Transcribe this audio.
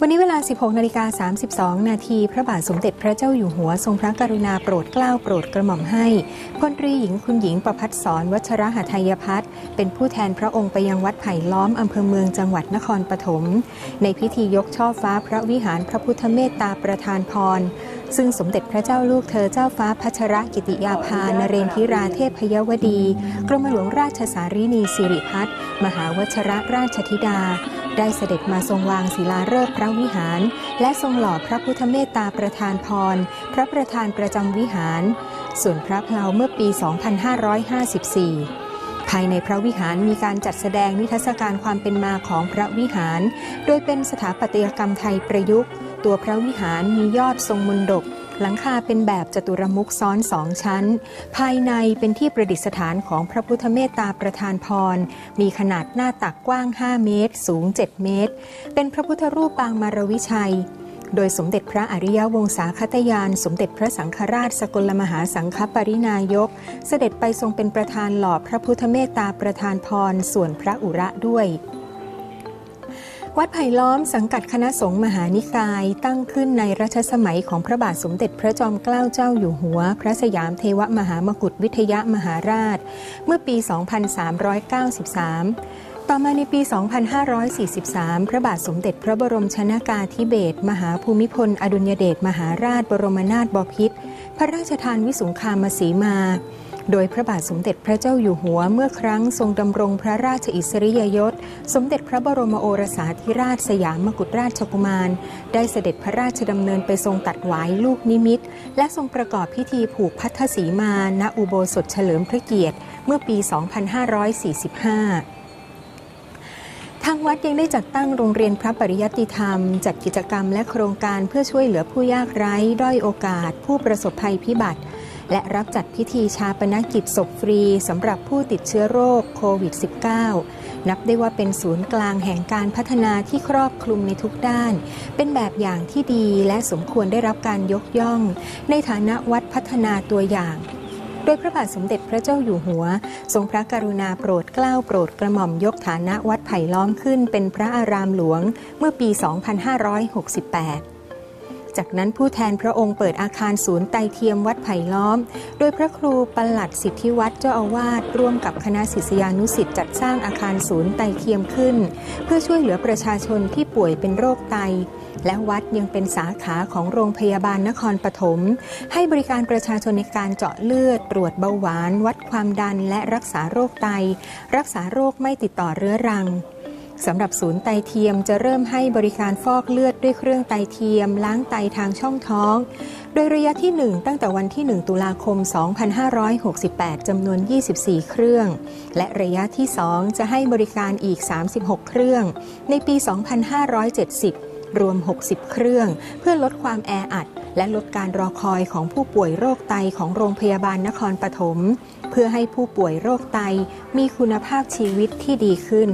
วันนี้เวลา 16นาฬิกา32 นาทีพระบาทสมเด็จพระเจ้าอยู่หัวทรงพระกรุณาโปรดเกล้าโปรดกระหม่อมให้พลตรีหญิงคุณหญิงประพัฒสอนวัชรหทัยพัฒน์เป็นผู้แทนพระองค์ไปยังวัดไผ่ล้อมอำเภอเมืองจังหวัดนครปฐมในพิธียกช่อฟ้าพระวิหารพระพุทธเมตตาประธานพร ซึ่งสมเด็จพระเจ้าลูกเธอเจ้าฟ้าพัชรกิติยาภานเรนทิราเทพยวดี กรมหลวงราชสารีนีสิริพัฒน์มหาวชรราชธิดา ได้เสด็จมาทรงวางศิลาฤกษ์พระวิหาร และทรงหล่อพระพุทธเมตตาประธานพร พระประธานประจำวิหาร ส่วนพระเพลาเมื่อปี 2554ภายในพระวิหารมีการจัดแสดงนิทรรศการความเป็นมาของพระวิหาร โดยเป็นสถาปัตยกรรมไทยประยุกต์ ตัวพระวิหารมียอดทรงมนดบ หลังคาเป็นแบบจตุรมุขซ้อนสองชั้น ภายในเป็นที่ประดิษฐานของพระพุทธเมตตาประธานพร มีขนาดหน้าตักกว้าง 5 เมตร สูง 7 เมตร เป็นพระพุทธรูปปางมารวิชัยโดยสมเด็จพระอริยวงศาคตยาน สมเด็จพระสังฆราช สกลมหาสังฆปรินายก เสด็จไปทรงเป็นประธานหล่อพระพุทธเมตตาประธานพรส่วนพระอุระด้วย วัดไผ่ล้อมสังกัดคณะสงฆ์มหานิกาย ตั้งขึ้นในรัชสมัยของพระบาทสมเด็จพระจอมเกล้าเจ้าอยู่หัว พระสยามเทวมหามกุฏวิทยามหาราช เมื่อปี 2393ต่อมาในปี 2543 พระบาทสมเด็จพระบรมชนากาธิเบศมหาภูมิพล อดุลยเดชมหาราชบรมนาถบพิตรพระราชทานวิสุงคามสีมา โดยพระบาทสมเด็จพระเจ้าอยู่หัวเมื่อครั้งทรงดำรงพระราชอิสริยยศ สมเด็จพระบรมโอรสาธิราชสยามมกุฎราชกุมาร ได้เสด็จพระราชดำเนินไปทรงตัดหวายลูกนิมิต และทรงประกอบพิธีผูกพัทธสีมา ณ อุโบสถเฉลิมพระเกียรติ เมื่อปี 2545ทางวัดยังได้จัดตั้งโรงเรียนพระปริยัติธรรม จัดกิจกรรมและโครงการเพื่อช่วยเหลือผู้ยากไร้ ด้อยโอกาส ผู้ประสบภัยพิบัติ และรับจัดพิธีชาปนกิจศพฟรีสำหรับผู้ติดเชื้อโรคโควิด -19 นับได้ว่าเป็นศูนย์กลางแห่งการพัฒนาที่ครอบคลุมในทุกด้าน เป็นแบบอย่างที่ดีและสมควรได้รับการยกย่อง ในฐานะวัดพัฒนาตัวอย่างโดยพระบาทสมเด็จพระเจ้าอยู่หัว ทรงพระกรุณาโปรดเกล้าโปรดกระหม่อมยกฐานะวัดไผ่ล้อมขึ้นเป็นพระอารามหลวงเมื่อปี 2568 จากนั้นผู้แทนพระองค์เปิดอาคารศูนย์ไตเทียมวัดไผ่ล้อม โดยพระครูปลัดสิทธิวัฒน์เจ้าอาวาสร่วมกับคณะศิษยานุสิษย์จัดสร้างอาคารศูนย์ไตเทียมขึ้น เพื่อช่วยเหลือประชาชนที่ป่วยเป็นโรคไต และวัดยังเป็นสาขาของโรงพยาบาลนครปฐมให้บริการประชาชนในการเจาะเลือด ตรวจเบาหวาน วัดความดันและรักษาโรคไต รักษาโรคไม่ติดต่อเรื้อรัง สำหรับศูนย์ไตเทียมจะเริ่มให้บริการฟอกเลือดด้วยเครื่องไตเทียม ล้างไตทางช่องท้อง โดยระยะที่ 1 ตั้งแต่วันที่ 1 ตุลาคม 2568 จำนวน 24 เครื่อง และระยะที่ 2 จะให้บริการอีก 36 เครื่อง ในปี 2570 รวม 60 เครื่อง เพื่อลดความแออัด และลดการรอคอยของผู้ป่วยโรคไตของโรงพยาบาลนครปฐม เพื่อให้ผู้ป่วยโรคไตมีคุณภาพชีวิตที่ดีขึ้น